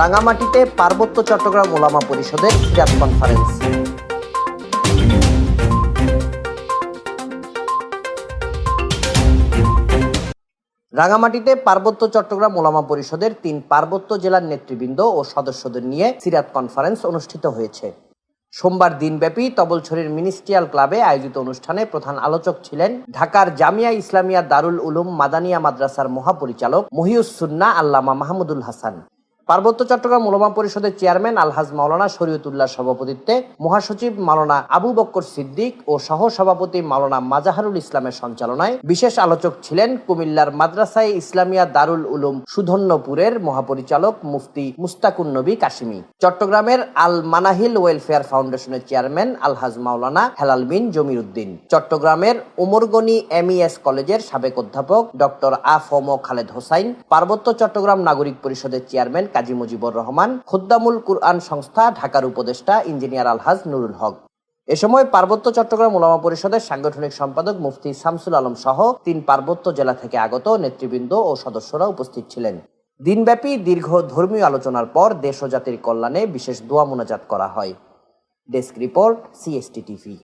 রাঙামাটিতে পার্বত্য চট্টগ্রাম ওলামা পরিষদের সিরাত কনফারেন্স। রাঙামাটিতে পার্বত্য চট্টগ্রাম ওলামা পরিষদের তিন পার্বত্য জেলার নেতৃবৃন্দ ও সদস্যদের নিয়ে সিরাত কনফারেন্স অনুষ্ঠিত হয়েছে। সোমবার দিনব্যাপী তবলছড়ির মিনিস্ট্রিয়াল ক্লাবে আয়োজিত অনুষ্ঠানে প্রধান আলোচক ছিলেন ঢাকার জামিয়া ইসলামিয়া দারুল উলুম মাদানিয়া মাদ্রাসার মহাপরিচালক মহিউস সুন্না আল্লামা মাহমুদুল হাসান। পার্বত্য চট্টগ্রাম ওলামা পরিষদের চেয়ারম্যান আলহাজ মাওলানা শরীয়তুল্লাহ সভাপতিত্বে মহাসচিব মাওলানা আবু বক্কর সিদ্দিক ও সহ সভাপতি মাওলানা মাজাহারুল ইসলামের সঞ্চালনায় বিশেষ আলোচক ছিলেন কুমিল্লার মাদ্রাসায় ইসলামিয়া দারুল উলুম সুধন্যপুরের মহাপরিচালক মুফতি মুস্তাকুন নবী কাশিমি, চট্টগ্রামের আল মানাহিল ওয়েলফেয়ার ফাউন্ডেশনের চেয়ারম্যান আলহাজ মাওলানা হেলাল বিন জমির উদ্দিন চট্টগ্রামের উমরগনি এমইএস কলেজের সাবেক অধ্যাপক ডক্টর আফম খালেদ হোসাইন, পার্বত্য চট্টগ্রাম নাগরিক পরিষদের চেয়ারম্যান কাজী মুজিবুর রহমান, খুদ্দামুল কুরআন সংস্থা, ঢাকার উপদেষ্টা ইঞ্জিনিয়ার আলহাজ নুরুল হক। এ সময় পার্বত্য চট্টগ্রাম ওলামা পরিষদের সাংগঠনিক সম্পাদক মুফতি শামসুল আলম সহ তিন পার্বত্য জেলা থেকে আগত নেতৃবৃন্দ ও সদস্যরা উপস্থিত ছিলেন। দিনব্যাপী দীর্ঘ ধর্মীয় আলোচনার পর দেশ ও জাতির কল্যাণে বিশেষ দোয়া মোনাজাত করা হয়। Desk report, CST TV.